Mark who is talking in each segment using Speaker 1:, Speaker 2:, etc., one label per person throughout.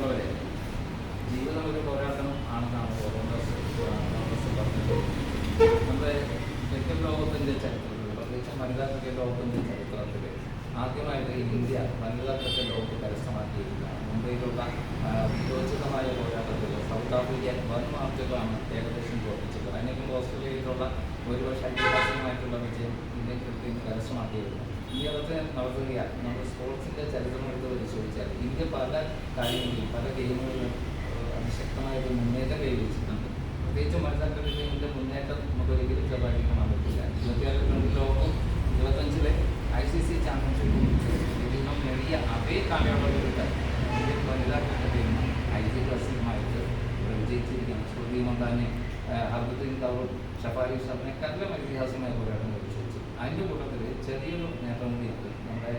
Speaker 1: ഉള്ളവരെ ജീവിതം ഒരു പോരാട്ടം ആണെന്നാണ് കോൺഗ്രസ് കോൺഗ്രസ് പറഞ്ഞത് നമ്മുടെ തെക്കൻ ലോകത്തിന്റെ ചരിത്രത്തിൽ പ്രത്യേകിച്ച് വനിതാ തെക്കൻ ലോകത്തിന്റെ ചരിത്രത്തിൽ ആദ്യമായിട്ട് ഇന്ത്യ വനിതാ തെക്കൻ ലോകത്ത് കരസ്ഥമാക്കിയിരിക്കുകയാണ്. മുംബൈയിലുള്ള വിയോജിതമായ പോരാട്ടത്തിൽ സൗത്ത് ആഫ്രിക്കൻ വൻ മാർച്ചുകളാണ് ഏകദേശം തോൽപ്പിച്ചത്. അതിനേക്കും ഓസ്ട്രേലിയയിലുള്ള ഒരുപക്ഷെ അഭിഭാഷകമായിട്ടുള്ള വിജയം ഇന്ത്യൻ കൃത്യം കരസ്ഥമാക്കിയിരുന്നു. ഈ അടുത്ത് നടത്തുകയാണ് നമ്മൾ സ്പോർട്സിന്റെ ചരിത്രം എടുത്ത് പരിശോധിച്ചാൽ ഇന്ത്യ പല കാര്യങ്ങളിലും പല ഗെയിമുകളിലും ഏഹ്, അതിശക്തമായ ഒരു മുന്നേറ്റം കൈവരിച്ചിട്ടുണ്ട്. പ്രത്യേകിച്ച് വനിതാ ക്രിക്കറ്റിന്റെ മുന്നേറ്റം നമുക്കൊരിക്കലും ഒരിക്കലും ചെറുതാക്കി കാണാൻ പറ്റില്ല. ഇരുപത്തിയാറ് ട്വന്റി ലോകം ഇരുപത്തഞ്ചിലെ ഐ സി സി ചാമ്പ്യൻഷിപ്പും ഇതിനും നേടിയ അതേ കാലയളവിലൂടെ ഇന്ത്യൻ വനിതാ ക്രിക്കറ്റ് ടീം ഐ സി പ്ലസിനുമായിട്ട് ഇവിടെ വിജയിച്ചിരിക്കുകയാണ്. സ്മൃതി മന്ദാനെ ഹർദീൻ കൗർ ഷഫാരി ഷറിനെക്കാട്ടിലും ഐതിഹാസികമായ പോരാട്ടം കഴിച്ചു അതിന്റെ കൂട്ടത്തിൽ ചെറിയൊരു നേട്ടം കൂടിയുണ്ട്. നമ്മുടെ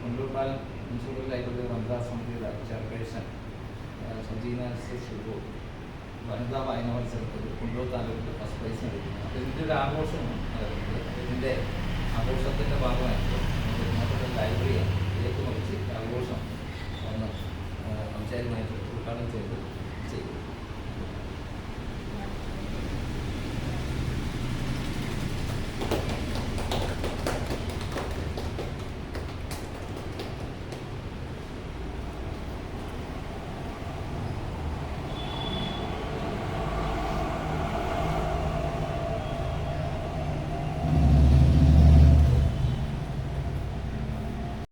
Speaker 1: കൊണ്ടൂർപാലം മുനിസിപ്പൽ ലൈബ്രറി വനിതാ സമിതിയുടെ ചെയർപേഴ്സൺ സജീന ശിവു വനിതാ വായന മത്സരത്തിൽ കുണ്ടൂർ താലൂക്കിൽ ഫസ്റ്റ് പ്രൈസ് നൽകുന്നു അപ്പോൾ ഇതിന്റെ ഒരു ആഘോഷമാണ് ഇതിന്റെ ആഘോഷത്തിന്റെ ഭാഗമായിട്ട് ലൈബ്രറിയാണ് ഏറ്റുമറിച്ച് ആഘോഷം ഒന്ന് പഞ്ചായത്തുമായിട്ട് ഉദ്ഘാടനം ചെയ്ത് ചെയ്തു.